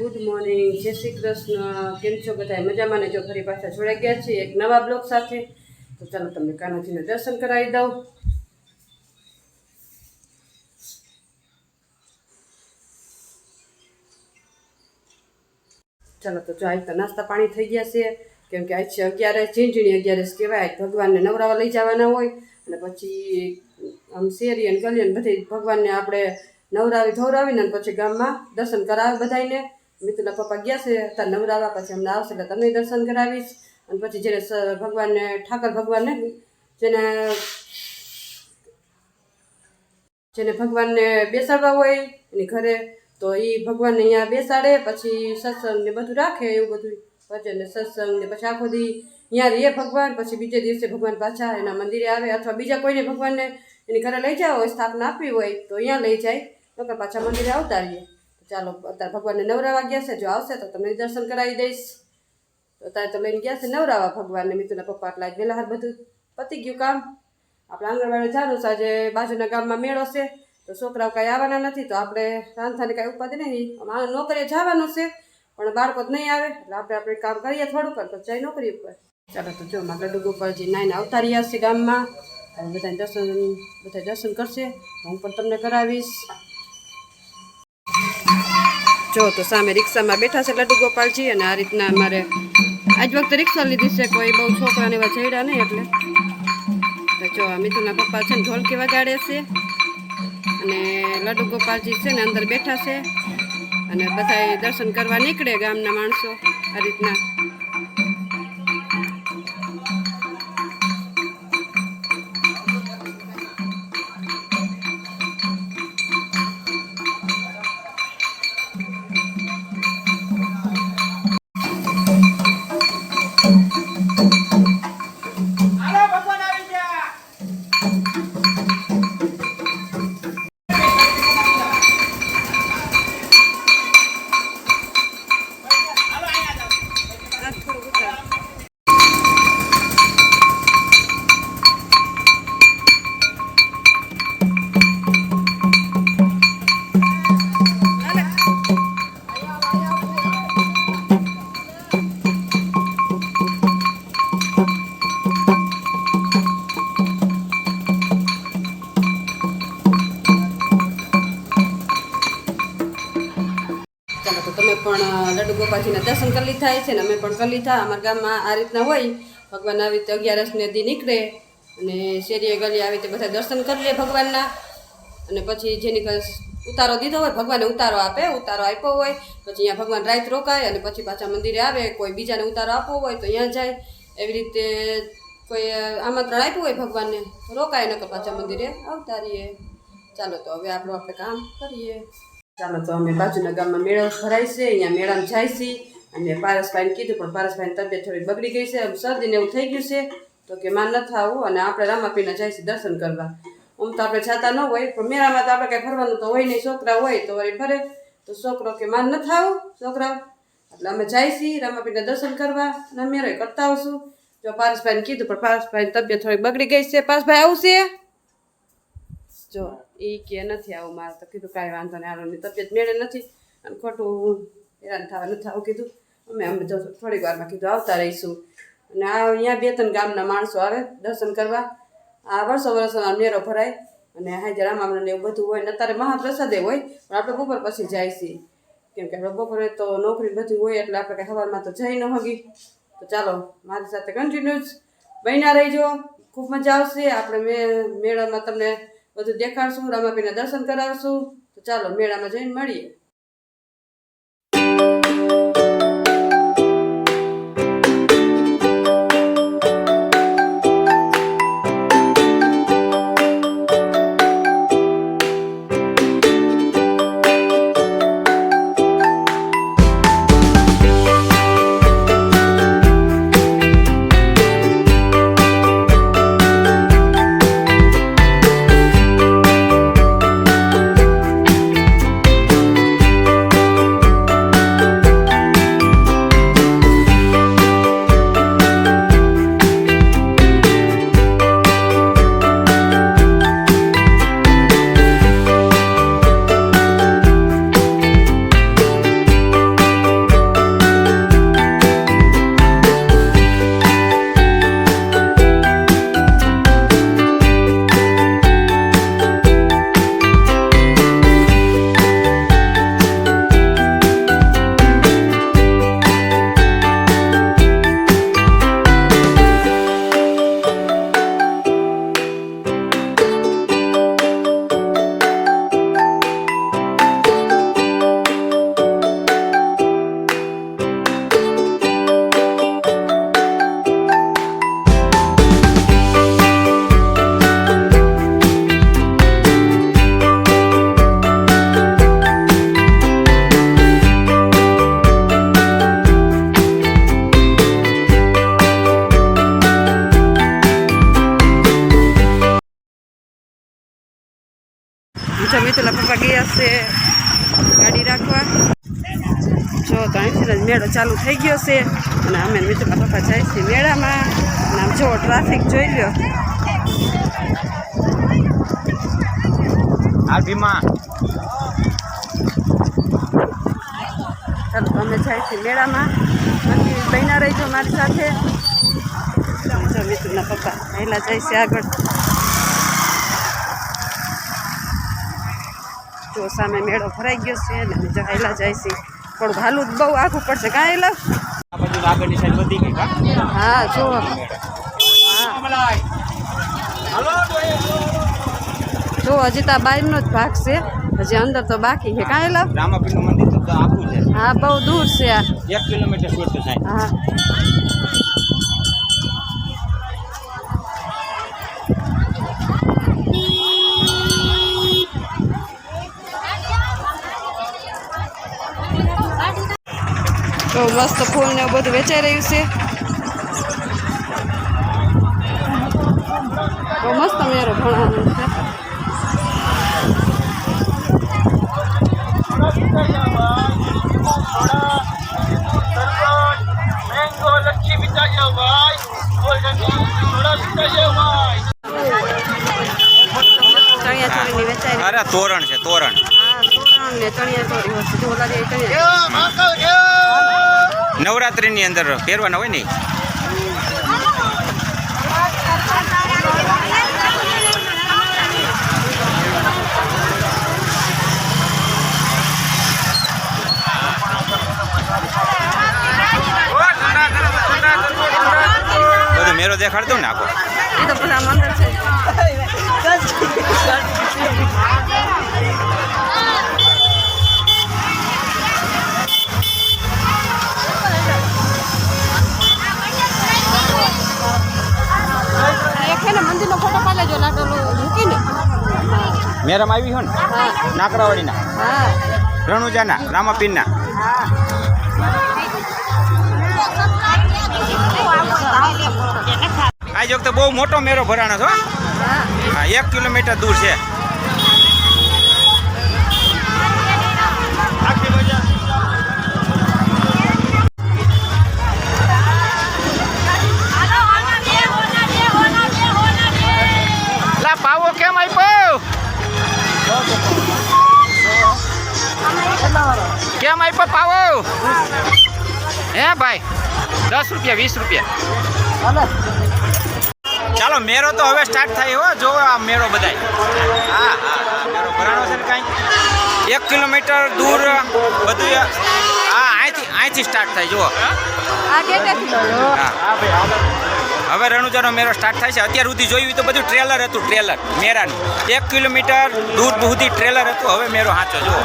Good morning. જય શ્રી કૃષ્ણ. કેમ છો બધા મજામાં ને? જો ફરી પાછા જોડાઈ ગયા છીએ એક નવા બ્લોગ સાથે. તો ચાલો તમને કાનાજીને દર્શન કરાવી દઉં. ચાલો તો જો આજ તો નાસ્તા પાણી થઈ ગયા છે. કેમ કે આજ છે અગિયારસ ઝીંઝણી અગિયારસ કહેવાય. ભગવાનને નવરાવા લઈ જવાના હોય. અને પછી આમ શેરી અને ગલી અને બધી ભગવાનને આપણે નવરાવી ધોરાવીને પછી ગામમાં દર્શન કરાવે બધાને મિતુના પપ્પા ગયા છે અત્યારે નવરાવા પછી અમને આવશે એટલે તમને દર્શન કરાવીશ. અને પછી જેને ભગવાનને, ઠાકર ભગવાનને, જેને જેને ભગવાનને બેસાડવા હોય એની ઘરે, તો એ ભગવાનને અહીંયા બેસાડે, પછી સત્સંગ ને બધું રાખે એવું બધું. ભજન ને સત્સંગ ને પછી આખો દી અહીંયા રહીએ ભગવાન, પછી બીજે દિવસે ભગવાન પાછા એના મંદિરે આવે, અથવા બીજા કોઈને ભગવાનને એની ઘરે લઈ જાવ હોય સ્થાપના આપવી હોય, તો અહીંયા લઈ જાય, નકર પાછા મંદિરે આવતા રહીએ. ચાલો, અત્યારે ભગવાનને નવરાવા ગયા છે. જો આવશે તો તમને દર્શન કરાવી દઈશ. તો અત્યારે તો લઈને ગયા છે, નવરાવા ભગવાનને. મિતુના પપ્પા એટલે વહેલા હાર બધું પતી ગયું કામ. આપણે આંગણવાડી જાણું છે આજે બાજુના ગામમાં મેળો છે. તો છોકરાઓ કાંઈ આવવાના નથી, તો આપણે રાંધાને કાંઈ ઉપાધિ નહીં. આ નોકરીએ જવાનું છે, પણ બાળકો જ નહીં આવે. એટલે આપણે આપણે કામ કરીએ થોડુંક તો જાય નોકરી ઉપર. ચાલો, તો જો મારા લડ્ડુ પરજી નાઈને આવતા રહ્યા છે ગામમાં. હવે બધા દર્શન બધા દર્શન કરશે. હું પણ તમને કરાવીશ. જો, તો સામે રિક્ષામાં બેઠા છે લડ્ડુ ગોપાલજી અને આ રીતના અમારે આજ વખતે રિક્ષા લીધી છે, કોઈ બહુ છોકરાને એવા જઈડા નહીં એટલે. તો જો, આ મિતુના પપ્પા છે ને ઢોલકી વગાડે છે અને લડ્ડુ ગોપાલજી છે ને અંદર બેઠા છે અને બધા દર્શન કરવા નીકળે ગામના માણસો આ રીતના. અ, લડ્ડુ દર્શન કરી લીધા છે ને અમે પણ કરી લીધા. અમારા ગામમાં આ રીતના હોય ભગવાન આવી રીતે અગિયારસને દી નીકળે અને શેરીએ ગલી આવી રીતે બધા દર્શન કરી લે ભગવાનના. અને પછી જેની ઉતારો દીધો હોય ભગવાને ઉતારો આપે ઉતારો આપ્યો હોય પછી અહીંયા ભગવાન રાત રોકાય અને પછી પાછા મંદિરે આવે કોઈ બીજાને ઉતારો આપવો હોય તો અહીંયા જાય. એવી રીતે કોઈ આમંત્રણ આપ્યું હોય ભગવાનને રોકાય નકર પાછા મંદિરે આવતા રહીએ. ચાલો તો હવે આપણું આપણે કામ કરીએ. ચાલો, તો અમે બાજુના ગામમાં મેળો ભરાય છે, અહીંયા મેળામાં જાય છે. અને પારસભાઈને કીધું, પણ પારસભાઈની તબિયત થોડી બગડી ગઈ છે શરદીને એવું થઈ ગયું છે. તો કે માન નથી આવું, અને આપણે રામાપીના જાય છે દર્શન કરવા. આમ તો આપણે જતા ન હોય, પણ મેળામાં તો આપણે કાંઈ ફરવાનું તો હોય નહીં, છોકરા હોય તો વળી ફરે. તો છોકરો કે માન નથી આવું, છોકરાઓ? એટલે અમે જાય છીએ રામાપીના દર્શન કરવા, અને મેળો કરતા આવશું. જો પારસભાઈને કીધું, પણ પારસભાઈની તબિયત થોડી બગડી ગઈ છે. પારસભાઈ આવશે જો. એ કે નથી આવું મારે તો કીધું કાંઈ વાંધો નહીં આની તબિયત મેળે નથી. અને ખોટું હેરાન થવા નથી આવું કીધું. અમે અમે તો થોડીક વારમાં કીધું, આવતા રહીશું. અને આ અહીંયા બે ત્રણ ગામના માણસો આવે, દર્શન કરવા. આ વર્ષો વર્ષોના મેળો ભરાય. અને હાજર રામામણ એવું બધું હોય ને અત્યારે મહાપ્રસાદે હોય, પણ આપણે બપોર પછી જાય છીએ. કેમ કે આપણે બપોરે તો નોકરી બધું હોય, એટલે આપણે કાંઈ સવારમાં તો જઈ ન હગી. તો ચાલો, મારી સાથે કન્ટિન્યુઝ બન્યા રહીજો. ખૂબ મજા આવશે. આપણે મેળામાં તમને બધું દેખાડશું રામાપીના દર્શન કરાવશું. તો ચાલો મેળામાં જઈને મળીએ. અહીંથી જ મેળો ચાલુ થઈ ગયો છે. અને અમે મિત્રો પપ્પા જાય છે મેળામાં. અને આમ જો ટ્રાફિક જોઈ ભીમા. ચાલો અમે જાય છે મેળામાં. બાકી બહેના રહીજો મારી સાથે. જો મિત્રના પપ્પા પહેલાં જાય છે આગળ. જો સામે મેળો ભરાઈ ગયો છે અને અમે જો જાય છે. થોડુંક હાલું જ બહુ આખું પડશે. કાં હેલા આગળની સાઈડ વધી ગઈ હા જો હા જો હજી તો બહારનો જ ભાગ છે. હજી અંદર તો બાકી છે. કાં હેલા રામાપીરનું મંદિર તો તો આખું છે. હા બહુ દૂર છે આ. એક કિલોમીટર દૂર તો થાય. હા. તો મસ્ત ફૂલ ને બધું વેચાઈ રહ્યું છે. બહુ મસ્ત મેરો ભણવાનું છે. અરે તોરણ છે તોરણ. હા તોરણ ને ચણિયા ચોરી વસ્તુ ઓલા જે ચણિયા નવરાત્રિની અંદર પહેરવાના હોય ને. બધું મેરો દેખાડતો ને આખો એ તો બધા મંદિર છે મેરામાં આવી હોય ને? નાકરાવાડીના. રણુજાના, રામાપીરના. આ વખતે બહુ મોટો મેરો ભરાણો છો હા, એક કિલોમીટર દૂર છે. રૂપિયા વીસ રૂપિયા. ચાલો મેરો તો હવે સ્ટાર્ટ થાય હો. જો આ મેરો બધાય. હા હા મેરો ભરાણો છે ને કાંઈ? એક કિલોમીટર દૂર બધું હા અહીંથી અહીંથી સ્ટાર્ટ થાય જુઓ. હવે રણુજાનો મેરો સ્ટાર્ટ થાય છે. અત્યાર સુધી જોયું તો બધું ટ્રેલર હતું ટ્રેલર મેરાનું. એક કિલોમીટર દૂર સુધી ટ્રેલર હતું હવે મેરો હાચો જુઓ.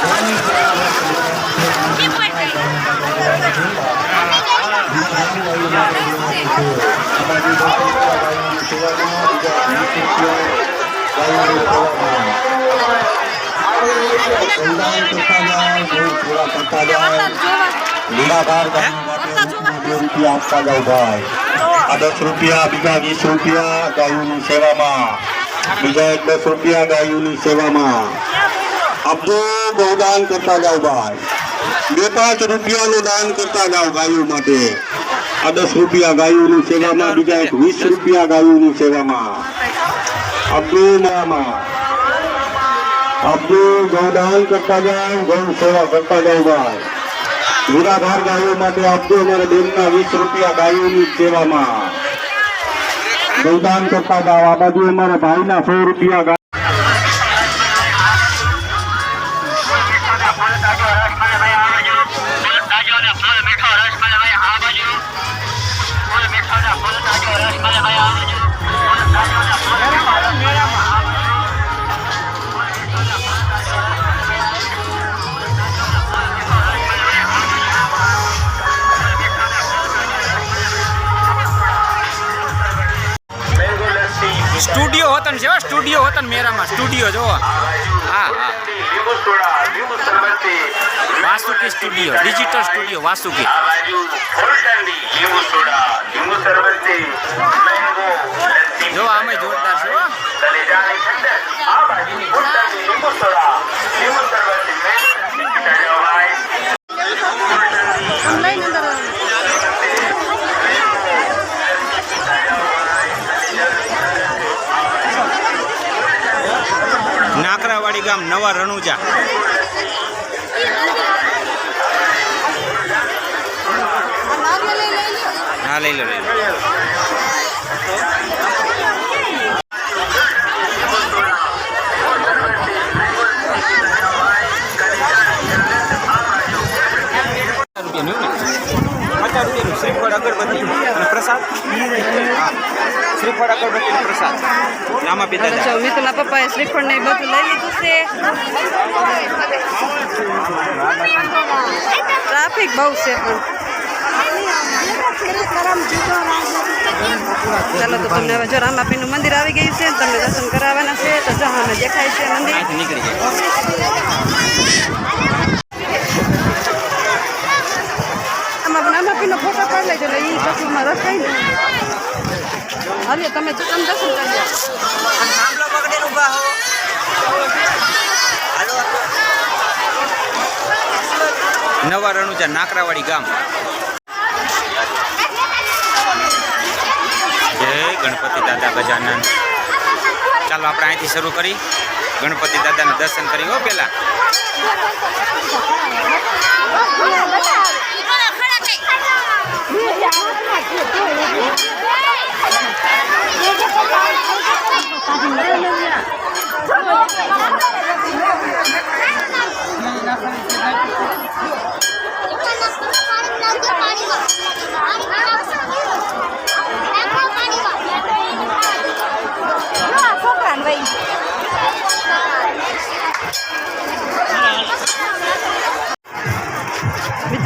Thank ગામ આપતા જાવ ભાઈ આ દસ રૂપિયા બીજા વીસ રૂપિયા ગાયોની સેવામાં બીજા એક દસ રૂપિયા ગાયોની સેવામાં આપજો દાન કરતા જાઓ ભાઈ. બે પાંચ રૂપિયાનું દાન કરતા જાઓ ગાયો માટે. આ દસ રૂપિયા ગાયોની સેવામાં, બીજા એક વીસ રૂપિયા ગાયોની સેવામાં. આપજો મામાં ગૌદાન કરતા જાઓ ગૌ સેવા કરતા જાઉં ભાઈ. નિરાધાર ગાયો માટે આપજો અમારે બેનના વીસ રૂપિયા ગાયોની સેવામાં. ગૌદાન કરતા જાઓ. આ બાજુ અમારા ભાઈના સો રૂપિયા હોતન છે સ્ટુડિયો હોતન મેરામાં. સ્ટુડિયો જો હા હા. Vasuki studio, digital studio, Vasuki. જો, આમે જોરદાર છે, હો નાકરાવાડી ગામ નવા રણુજા. હા લઈ લો લઈ લો. પચાસ રૂપિયાનું શ્રીફળ અગરબત્તી અને પ્રસાદ? શ્રીફળ અગરબત્તી અને પ્રસાદ આમાં પીતા હાલો જો મિતુના પપ્પાએ શ્રીફળ ને એ બધું લઈ લીધું છે ટ્રાફિક બહુ છે પણ ચાલો તો તમને હવે જો રામાપીનું મંદિર આવી ગયું છે તમને દર્શન કરાવવાના છે તો જો અમે દેખાય છે મંદિર નીકળી આમાં રામાપીનો ફોટો પાડી લેજો એટલે એ ચકલીમાં રખાય ને. હાલ્યો તમે ચકમ દર્શન કરી લો. નવા રણુજા નાકરાવાડી ગામ. જય ગણપતિ દાદા ગજાનન. ચાલો, આપણે અહીંથી શરૂ કરી. ગણપતિ દાદાના દર્શન કરી હો પેલા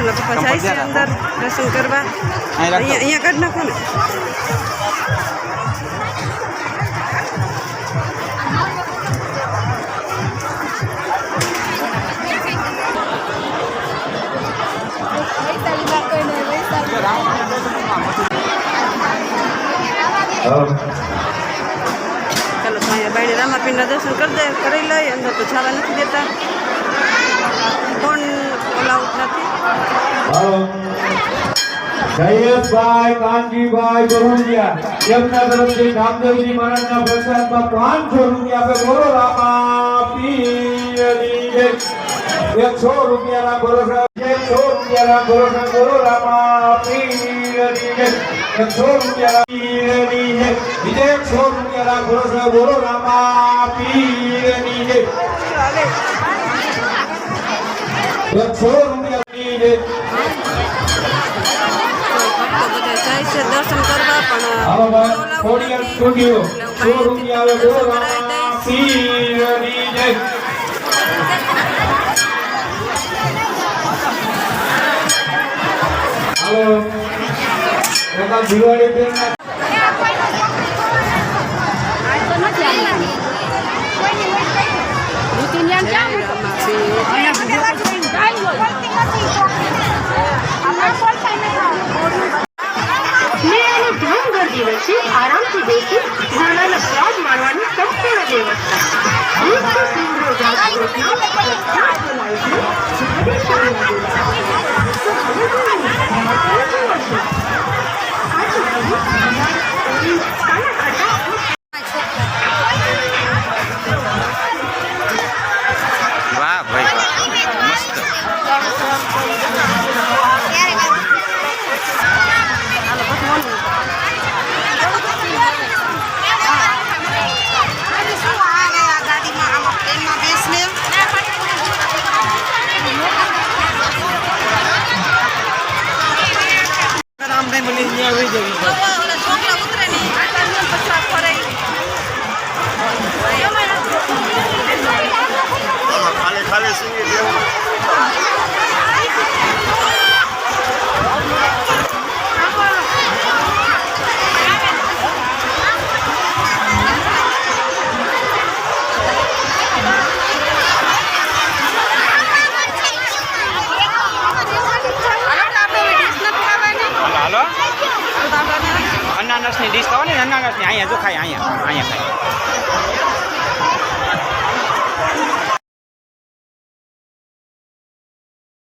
મિતુના પપ્પા જાય છે અંદર દર્શન કરવા. અહીંયા અહીંયા કાઢ નાખો ને. ચાલો તો અહીંયા બાઈને રામાપીરના દર્શન કરી દે કરી લઈ અંદર તો જવા નથી દેતા. જયેશભાઈ, કાનજીભાઈ, ગરુડિયા. એમના તરફથી નામદેવજી મહારાજના પ્રસાદમાં પાંચસો રૂપિયા આપે. બોલો રામા જય એકસો રૂપિયાના ભરોસા. એકસો રૂપિયાના ભરોસા. બોલો રામા જય એકસો રૂપિયાના જય બીજે એકસો રૂપિયાના ભરોસા. બોલો રામા જય એકસો રૂપિયાની છે દર્શન કરવા પણ આવો ભાઈ allowed